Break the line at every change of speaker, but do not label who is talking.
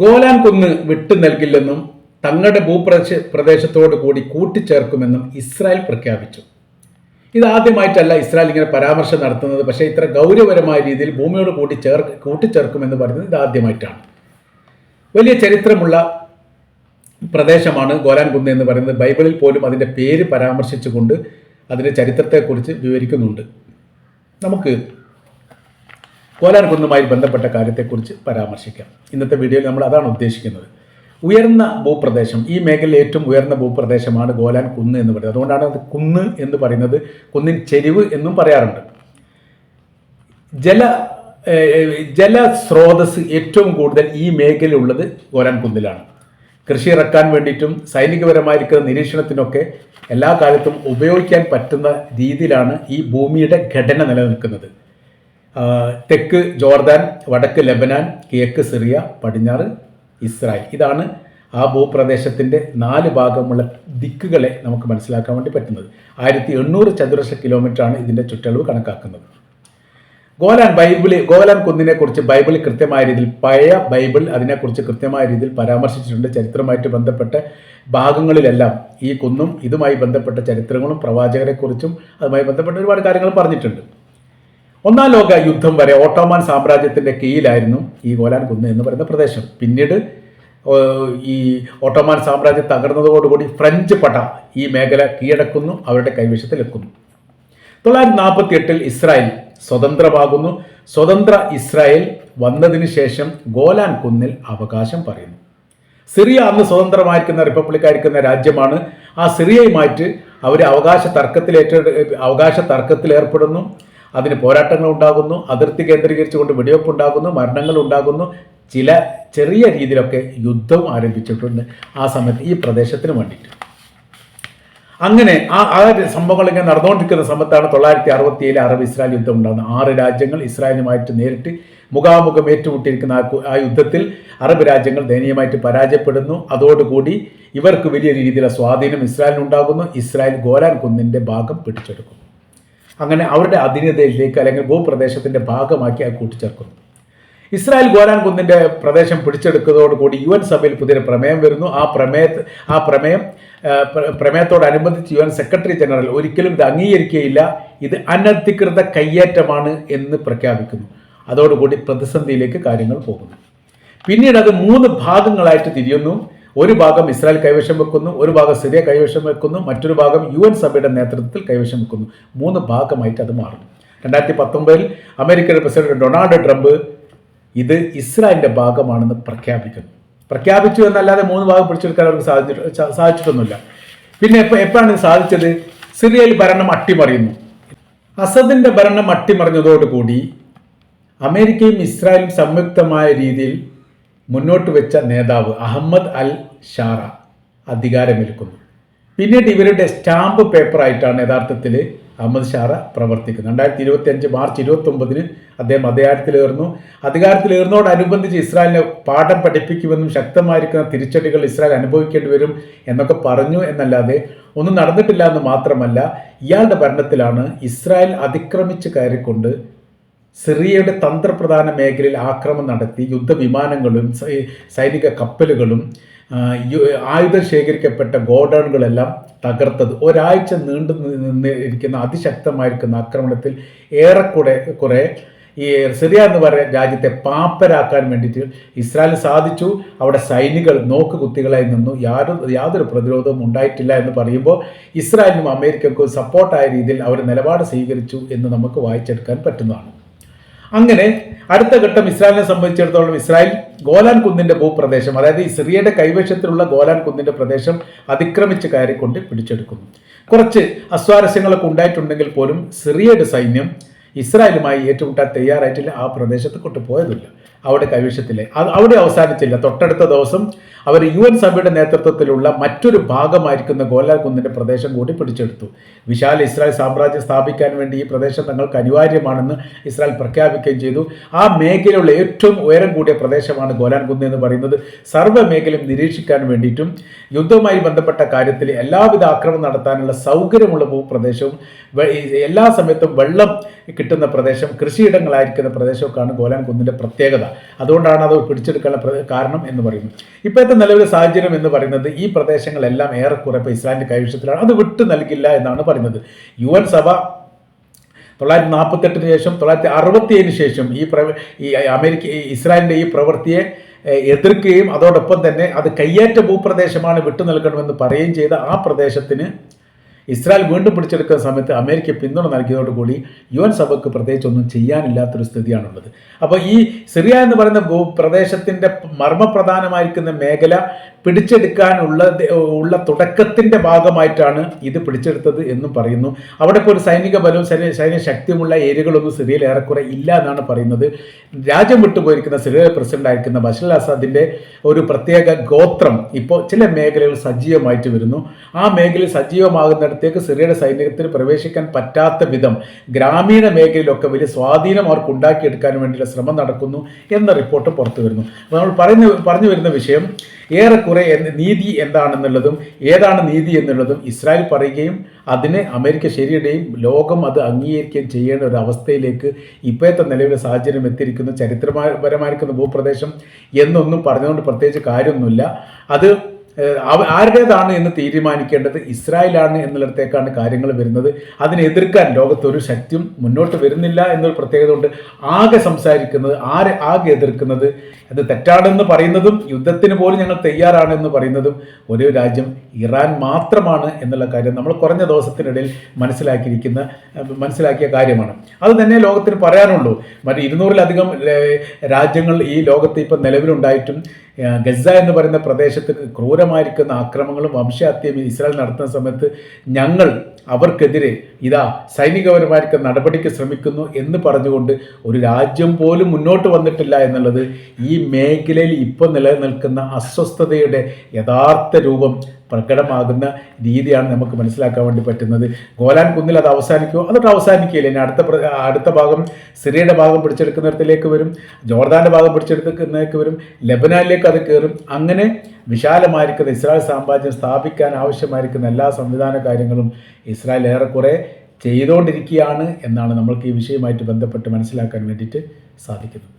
Golan കുന്ന് വിട്ടു നൽകില്ലെന്നും തങ്ങളുടെ ഭൂപ്രദേശ പ്രദേശത്തോട് കൂടി കൂട്ടിച്ചേർക്കുമെന്നും ഇസ്രായേൽ പ്രഖ്യാപിച്ചു. ഇതാദ്യമായിട്ടല്ല ഇസ്രായേൽ ഇങ്ങനെ പരാമർശം നടത്തുന്നത്. പക്ഷേ ഇത്ര ഗൗരവപരമായ രീതിയിൽ ഭൂമിയോട് കൂടി ചേർ കൂട്ടിച്ചേർക്കുമെന്ന് പറയുന്നത് ഇതാദ്യമായിട്ടാണ്. വലിയ ചരിത്രമുള്ള പ്രദേശമാണ് ഗോലാൻ കുന്ന് എന്ന് പറയുന്നത്. ബൈബിളിൽ പോലും അതിന്റെ പേര് പരാമർശിച്ചുകൊണ്ട് അതിന്റെ ചരിത്രത്തെക്കുറിച്ച് വിവരിക്കുന്നുണ്ട്. നമുക്ക് ഗോലാൻ കുന്നുമായി ബന്ധപ്പെട്ട കാര്യത്തെക്കുറിച്ച് പരാമർശിക്കാം. ഇന്നത്തെ വീഡിയോയിൽ നമ്മൾ അതാണ് ഉദ്ദേശിക്കുന്നത്. ഉയർന്ന ഭൂപ്രദേശം ഈ മേഖലയിൽ ഏറ്റവും ഉയർന്ന ഭൂപ്രദേശമാണ് ഗോലാൻ കുന്ന് എന്ന് പറയുന്നത്. അതുകൊണ്ടാണ് അത് കുന്ന് എന്ന് പറയുന്നത് കുന്നിൻ ചെരിവ് എന്നും പറയാറുണ്ട്. ജല ജലസ്രോതസ് ഏറ്റവും കൂടുതൽ ഈ മേഖലയുള്ളത് ഗോലാൻ കുന്നിലാണ്. കൃഷി ഇറക്കാൻ വേണ്ടിയിട്ടും സൈനികപരമായിരിക്കുന്ന നിരീക്ഷണത്തിനൊക്കെ എല്ലാ കാലത്തും ഉപയോഗിക്കാൻ പറ്റുന്ന രീതിയിലാണ് ഈ ഭൂമിയുടെ ഘടന നിലനിൽക്കുന്നത്. തെക്ക് ജോർദാൻ വടക്ക് ലെബനാൻ കിഴക്ക് സിറിയ പടിഞ്ഞാറ് ഇസ്രായേൽ. ഇതാണ് ആ ഭൂപ്രദേശത്തിന്റെ നാല് ഭാഗമുള്ള ദിക്കുകളെ നമുക്ക് മനസ്സിലാക്കാൻ വേണ്ടി പറ്റുന്നത്. ആയിരത്തി എണ്ണൂറ് ചതുരശ്ര കിലോമീറ്ററാണ് ഇതിന്റെ ചുറ്റളവ് കണക്കാക്കുന്നത്. ഗോലാൻ ബൈബിളിൽ ഗോലാൻ കുന്നിനെക്കുറിച്ച് ബൈബിളിൽ കൃത്യമായ രീതിയിൽ പഴയ ബൈബിൾ അതിനെക്കുറിച്ച് കൃത്യമായ രീതിയിൽ പരാമർശിച്ചിട്ടുണ്ട്. ചരിത്രമായിട്ട് ബന്ധപ്പെട്ട ഭാഗങ്ങളിലെല്ലാം ഈ കുന്നും ഇതുമായി ബന്ധപ്പെട്ട ചരിത്രങ്ങളും പ്രവാചകരെക്കുറിച്ചും അതുമായി ബന്ധപ്പെട്ട ഒരുപാട് കാര്യങ്ങൾ പറഞ്ഞിട്ടുണ്ട്. ഒന്നാം ലോക യുദ്ധം വരെ ഓട്ടോമാൻ സാമ്രാജ്യത്തിന്റെ കീഴിലായിരുന്നു ഈ ഗോലാൻ കുന്ന് എന്ന് പറയുന്ന പ്രദേശം. പിന്നീട് ഈ ഓട്ടോമാൻ സാമ്രാജ്യം തകർന്നതോടുകൂടി ഫ്രഞ്ച് പട ഈ മേഖല കീഴടക്കുന്നു അവരുടെ കൈവശത്തിലെത്തുന്നു. തൊള്ളായിരത്തി നാൽപ്പത്തി എട്ടിൽ ഇസ്രായേൽ സ്വതന്ത്രമാകുന്നു. സ്വതന്ത്ര ഇസ്രായേൽ വന്നതിന് ശേഷം ഗോലാൻ കുന്നിൽ അവകാശം പറയുന്നു. സിറിയ അന്ന് സ്വതന്ത്രമായിരിക്കുന്ന റിപ്പബ്ലിക്കായിരിക്കുന്ന രാജ്യമാണ്. ആ സിറിയയുമായിട്ട് അവർ അവകാശ തർക്കത്തിൽ ഏറ്റ അവകാശ തർക്കത്തിൽ ഏർപ്പെടുന്നു അതിന് പോരാട്ടങ്ങൾ ഉണ്ടാകുന്നു അതിർത്തി കേന്ദ്രീകരിച്ചുകൊണ്ട് വെടിവെപ്പ് ഉണ്ടാകുന്നു മരണങ്ങൾ ഉണ്ടാകുന്നു ചില ചെറിയ രീതിയിലൊക്കെ യുദ്ധം ആരംഭിച്ചിട്ടുണ്ട് ആ സമയത്ത് ഈ പ്രദേശത്തിന് വേണ്ടിയിട്ട്. അങ്ങനെ ആ ആ സംഭവങ്ങൾ ഇങ്ങനെ നടന്നുകൊണ്ടിരിക്കുന്ന സമയത്താണ് തൊള്ളായിരത്തി അറുപത്തി ഏഴ് അറബ് ഇസ്രായേൽ യുദ്ധം ഉണ്ടാകുന്നത്. ആറ് രാജ്യങ്ങൾ ഇസ്രായേലുമായിട്ട് നേരിട്ട് മുഖാമുഖം ഏറ്റുമുട്ടിയിരിക്കുന്ന ആ ആ യുദ്ധത്തിൽ അറബ് രാജ്യങ്ങൾ ദയനീയമായിട്ട് പരാജയപ്പെടുന്നു. അതോടുകൂടി ഇവർക്ക് വലിയ രീതിയിലുള്ള സ്വാധീനം ഇസ്രായേലിനുണ്ടാകുന്നു. ഇസ്രായേൽ ഗോലാൻ കുന്നിന്റെ ഭാഗം പിടിച്ചെടുക്കുന്നു. അങ്ങനെ അവരുടെ അധീനതയിലേക്ക് അല്ലെങ്കിൽ ഭൂപ്രദേശത്തിന്റെ ഭാഗമാക്കി ആ കൂട്ടിച്ചേർക്കുന്നു ഇസ്രായേൽ ഗോലാൻ കുന്നിന്റെ പ്രദേശം പിടിച്ചെടുക്കുന്നതോടുകൂടി യു എൻ സഭയിൽ പുതിയൊരു പ്രമേയം വരുന്നു. ആ പ്രമേയ ആ പ്രമേയം പ്രമേയത്തോടനുബന്ധിച്ച് യു എൻ സെക്രട്ടറി ജനറൽ ഒരിക്കലും ഇത് അംഗീകരിക്കുകയില്ല. ഇത് അനധികൃത കയ്യേറ്റമാണ് എന്ന് പ്രഖ്യാപിക്കുന്നു. അതോടുകൂടി പ്രതിസന്ധിയിലേക്ക് കാര്യങ്ങൾ പോകുന്നു. പിന്നീട് അത് മൂന്ന് ഭാഗങ്ങളായിട്ട് തിരിയുന്നു. ഒരു ഭാഗം ഇസ്രായേൽ കൈവശം വെക്കുന്നു ഒരു ഭാഗം സിറിയ കൈവശം വെക്കുന്നു മറ്റൊരു ഭാഗം യു എൻ സഭയുടെ നേതൃത്വത്തിൽ കൈവശം വെക്കുന്നു. മൂന്ന് ഭാഗമായിട്ട് അത് മാറും രണ്ടായിരത്തി പത്തൊമ്പതിൽ അമേരിക്കൻ പ്രസിഡന്റ് ഡൊണാൾഡ് ട്രംപ് ഇത് ഇസ്രായേലിന്റെ ഭാഗമാണെന്ന് പ്രഖ്യാപിക്കുന്നു. പ്രഖ്യാപിച്ചു എന്നല്ലാതെ മൂന്ന് ഭാഗം പിടിച്ചെടുക്കാൻ അവർക്ക് സാധിച്ചിട്ട് സാധിച്ചിട്ടൊന്നുമില്ല. പിന്നെ എപ്പോൾ എപ്പോഴാണ് സാധിച്ചത്? സിറിയയിൽ ഭരണം അട്ടിമറിയുന്നു. അസദിന്റെ ഭരണം അട്ടിമറിഞ്ഞതോടുകൂടി അമേരിക്കയും ഇസ്രായേലും സംയുക്തമായ രീതിയിൽ മുന്നോട്ട് വെച്ച നേതാവ് അഹമ്മദ് അൽ ഷാറ അധികാരമേൽക്കുന്നു. പിന്നീട് ഇവരുടെ സ്റ്റാമ്പ് പേപ്പറായിട്ടാണ് യഥാർത്ഥത്തിൽ അഹമ്മദ് ഷാറ പ്രവർത്തിക്കുന്നത്. രണ്ടായിരത്തി ഇരുപത്തി അഞ്ച് മാർച്ച് ഇരുപത്തി ഒമ്പതിന് അദ്ദേഹം അധികാരത്തിലേറുന്നു അധികാരത്തിലേറുന്നതോടനുബന്ധിച്ച് ഇസ്രായേലിനെ പാഠം പഠിപ്പിക്കുമെന്നും ശക്തമായിരിക്കുന്ന തിരിച്ചടികൾ ഇസ്രായേൽ അനുഭവിക്കേണ്ടി വരും എന്നൊക്കെ പറഞ്ഞു എന്നല്ലാതെ ഒന്നും നടന്നിട്ടില്ല എന്ന് മാത്രമല്ല ഇയാളുടെ ഭരണത്തിലാണ് ഇസ്രായേൽ അതിക്രമിച്ച് കയറിക്കൊണ്ട് സിറിയയുടെ തന്ത്രപ്രധാന മേഖലയിൽ ആക്രമണം നടത്തി യുദ്ധവിമാനങ്ങളും സൈനിക കപ്പലുകളും ആയുധം ശേഖരിക്കപ്പെട്ട ഗോഡൗണുകളെല്ലാം തകർത്തത്. ഒരാഴ്ച നീണ്ടു നിന്നിരിക്കുന്ന അതിശക്തമായിരിക്കുന്ന ആക്രമണത്തിൽ ഏറെക്കുറെ കുറെ ഈ സിറിയ എന്ന് പറയുന്ന രാജ്യത്തെ പാപ്പരാക്കാൻ വേണ്ടിയിട്ട് ഇസ്രായേൽ സാധിച്ചു. അവിടെ സൈനികൾ നോക്ക് കുത്തികളായി നിന്നു. യാതൊരു യാതൊരു പ്രതിരോധവും ഉണ്ടായിട്ടില്ല എന്ന് പറയുമ്പോൾ ഇസ്രായേലിനും അമേരിക്കക്കും സപ്പോർട്ടായ രീതിയിൽ അവർ നിലപാട് സ്വീകരിച്ചു എന്ന് നമുക്ക് വായിച്ചെടുക്കാൻ പറ്റുന്നതാണ്. അങ്ങനെ അടുത്ത ഘട്ടം ഇസ്രായേലിനെ സംബന്ധിച്ചിടത്തോളം ഇസ്രായേൽ ഗോലാൻ കുന്നിന്റെ ഭൂപ്രദേശം അതായത് സിറിയയുടെ കൈവശത്തിലുള്ള ഗോലാൻ കുന്നിന്റെ പ്രദേശം അതിക്രമിച്ച് കയറിക്കൊണ്ട് പിടിച്ചെടുക്കുന്നു. കുറച്ച് അസ്വാരസ്യങ്ങളൊക്കെ ഉണ്ടായിട്ടുണ്ടെങ്കിൽ പോലും സിറിയയുടെ സൈന്യം ഇസ്രായേലുമായി ഏറ്റുമുട്ടാൻ തയ്യാറായിട്ടില്ല ആ പ്രദേശത്ത് കൊണ്ട് പോയതില്ല അവിടെ കൈവശത്തില്ലേ? അത് അവിടെ അവസാനിച്ചില്ല. തൊട്ടടുത്ത ദിവസം അവർ യു എൻ സഭയുടെ നേതൃത്വത്തിലുള്ള മറ്റൊരു ഭാഗമായിരിക്കുന്ന ഗോലാൻ കുന്നിന്റെ പ്രദേശം കൂടി പിടിച്ചെടുത്തു. വിശാല ഇസ്രായേൽ സാമ്രാജ്യം സ്ഥാപിക്കാൻ വേണ്ടി ഈ പ്രദേശം തങ്ങൾക്ക് അനിവാര്യമാണെന്ന് ഇസ്രായേൽ പ്രഖ്യാപിക്കുകയും ചെയ്തു. ആ മേഖലയുള്ള ഏറ്റവും ഉയരം കൂടിയ പ്രദേശമാണ് ഗോലാൻ കുന്ന് എന്ന് പറയുന്നത്. സർവ മേഖലയും നിരീക്ഷിക്കാൻ വേണ്ടിയിട്ടും യുദ്ധവുമായി ബന്ധപ്പെട്ട കാര്യത്തിൽ എല്ലാവിധ ആക്രമണം നടത്താനുള്ള സൗകര്യമുള്ള ഭൂപ്രദേശവും എല്ലാ സമയത്തും വെള്ളം കിട്ടുന്ന പ്രദേശം കൃഷിയിടങ്ങളായിരിക്കുന്ന പ്രദേശമൊക്കെയാണ് ഗോലാൻ കുന്നിന്റെ പ്രത്യേകത. അതുകൊണ്ടാണ് അത് പിടിച്ചെടുക്കാനുള്ള കാരണം എന്ന് പറയുന്നത്. ഇപ്പോഴത്തെ നിലവിലെ സാഹചര്യം എന്ന് പറയുന്നത് ഈ പ്രദേശങ്ങളെല്ലാം ഏറെക്കുറെ ഇപ്പോൾ ഇസ്ലാമിന്റെ കൈവശത്തിലാണ്. അത് വിട്ടു നൽകില്ല എന്നാണ് പറയുന്നത്. യു എൻ സഭ തൊള്ളായിരത്തി നാൽപ്പത്തെട്ടിന് ശേഷം തൊള്ളായിരത്തി അറുപത്തിയേഴിന് ശേഷം ഈ പ്ര ഈ അമേരിക്ക ഇസ്രായേലിന്റെ ഈ പ്രവൃത്തിയെ എതിർക്കുകയും അതോടൊപ്പം തന്നെ അത് കയ്യേറ്റ ഭൂപ്രദേശമാണ് വിട്ടു നൽകണമെന്ന് പറയുകയും ചെയ്ത ആ പ്രദേശത്തിന് ഇസ്രായേൽ വീണ്ടും പിടിച്ചെടുക്കുന്ന സമയത്ത് അമേരിക്ക പിന്തുണ നൽകിയതോടുകൂടി യു എൻ സഭയ്ക്ക് പ്രത്യേകിച്ച് ഒന്നും ചെയ്യാനില്ലാത്തൊരു സ്ഥിതിയാണുള്ളത്. അപ്പോൾ ഈ സിറിയ എന്ന് പറയുന്ന ഭൂ പ്രദേശത്തിന്റെ മർമ്മപ്രധാനമായിരിക്കുന്ന മേഖല പിടിച്ചെടുക്കാനുള്ള ഉള്ള തുടക്കത്തിന്റെ ഭാഗമായിട്ടാണ് ഇത് പിടിച്ചെടുത്തത് എന്നും പറയുന്നു. അവിടെ ഇപ്പോൾ ഒരു സൈനിക ബലവും സൈനിക സൈനിക ശക്തിയുമുള്ള ഏരിയകളൊന്നും സിറിയയിൽ ഏറെക്കുറെ ഇല്ല എന്നാണ് പറയുന്നത്. രാജ്യം വിട്ടുപോയിരിക്കുന്ന സിറിയയിലെ പ്രസിഡന്റ് ആയിരിക്കുന്ന ബഷർ അസാദിന്റെ ഒരു പ്രത്യേക ഗോത്രം ഇപ്പോൾ ചില മേഖലകൾ സജീവമായിട്ട് വരുന്നു. ആ മേഖലയിൽ സജീവമാകുന്നിടത്തേക്ക് സിറിയയുടെ സൈന്യത്തിന് പ്രവേശിക്കാൻ പറ്റാത്ത വിധം ഗ്രാമീണ മേഖലയിലൊക്കെ വലിയ സ്വാധീനം അവർക്ക് ഉണ്ടാക്കിയെടുക്കാൻ വേണ്ടിയുള്ള ശ്രമം നടക്കുന്നു എന്ന റിപ്പോർട്ട് പുറത്തു വരുന്നു. നമ്മൾ പറയുന്ന പറഞ്ഞു വരുന്ന വിഷയം ഏറെക്കുറെ എന്ത് നീതി എന്താണെന്നുള്ളതും ഏതാണ് നീതി എന്നുള്ളതും ഇസ്രായേൽ പറയുകയും അതിന് അമേരിക്ക ശരിയുടെയും ലോകം അത് അംഗീകരിക്കുകയും ചെയ്യേണ്ട ഒരു അവസ്ഥയിലേക്ക് ഇപ്പോഴത്തെ നിലവിലെ സാഹചര്യം എത്തിയിരിക്കുന്നു. ചരിത്രപരമായിരിക്കുന്ന ഭൂപ്രദേശം എന്നൊന്നും പറഞ്ഞുകൊണ്ട് പ്രത്യേകിച്ച് കാര്യമൊന്നുമില്ല. അത് ആരുടേതാണ് എന്ന് തീരുമാനിക്കേണ്ടത്? ഇസ്രായേലാണ് എന്നുള്ളിടത്തേക്കാണ് കാര്യങ്ങൾ വരുന്നത്. അതിനെ എതിർക്കാൻ ലോകത്ത് ഒരു ശക്തിയും മുന്നോട്ട് വരുന്നില്ല എന്നൊരു പ്രത്യേകത കൊണ്ട് ആകെ സംസാരിക്കുന്നത് ആരെ ആകെ എതിർക്കുന്നത്? അത് തെറ്റാണെന്ന് പറയുന്നതും യുദ്ധത്തിന് പോലും ഞങ്ങൾ തയ്യാറാണ് എന്ന് പറയുന്നതും ഒരേ രാജ്യം ഇറാൻ മാത്രമാണ് എന്നുള്ള കാര്യം നമ്മൾ കുറഞ്ഞ ദിവസത്തിനിടയിൽ മനസ്സിലാക്കിയിരിക്കുന്ന മനസ്സിലാക്കിയ കാര്യമാണ്. അത് തന്നെ ലോകത്തിന് പറയാനുള്ളൂ. മറ്റേ ഇരുന്നൂറിലധികം രാജ്യങ്ങൾ ഈ ലോകത്ത് ഇപ്പം നിലവിലുണ്ടായിട്ടും ഗസ എന്ന് പറയുന്ന പ്രദേശത്ത് ക്രൂരമായിരിക്കുന്ന ആക്രമങ്ങളും വംശഹത്യയും ഇസ്രായേൽ നടത്തുന്ന സമയത്ത് ഞങ്ങൾ അവർക്കെതിരെ ഇതാ സൈനികപരമായിരിക്കുന്ന നടപടിക്ക് ശ്രമിക്കുന്നു എന്ന് പറഞ്ഞുകൊണ്ട് ഒരു രാജ്യം പോലും മുന്നോട്ട് വന്നിട്ടില്ല എന്നുള്ളത് ഈ മേഖലയിൽ ഇപ്പോൾ നിലനിൽക്കുന്ന അസ്വസ്ഥതയുടെ യഥാർത്ഥ രൂപം പ്രകടമാകുന്ന രീതിയാണ് നമുക്ക് മനസ്സിലാക്കാൻ വേണ്ടി പറ്റുന്നത്. ഗോലാൻ കുന്നിൽ അത് അവസാനിക്കുമോ അതൊട്ട് അവസാനിക്കുകയില്ല. ഇനി അടുത്ത അടുത്ത ഭാഗം സിറിയയുടെ ഭാഗം പിടിച്ചെടുക്കുന്നിടത്തിലേക്ക് വരും. ജോർദാന്റെ ഭാഗം പിടിച്ചെടുക്കുന്നതിലേക്ക് വരും. ലബനാനിലേക്ക് അത് കയറും. അങ്ങനെ വിശാലമായിരിക്കുന്ന ഇസ്രായേൽ സാമ്രാജ്യം സ്ഥാപിക്കാൻ ആവശ്യമായിരിക്കുന്ന എല്ലാ സംവിധാന കാര്യങ്ങളും ഇസ്രായേൽ ഏറെക്കുറെ ചെയ്തുകൊണ്ടിരിക്കുകയാണ് എന്നാണ് നമ്മൾക്ക് ഈ വിഷയമായിട്ട് ബന്ധപ്പെട്ട് മനസ്സിലാക്കാൻ വേണ്ടിയിട്ട് സാധിക്കുന്നത്.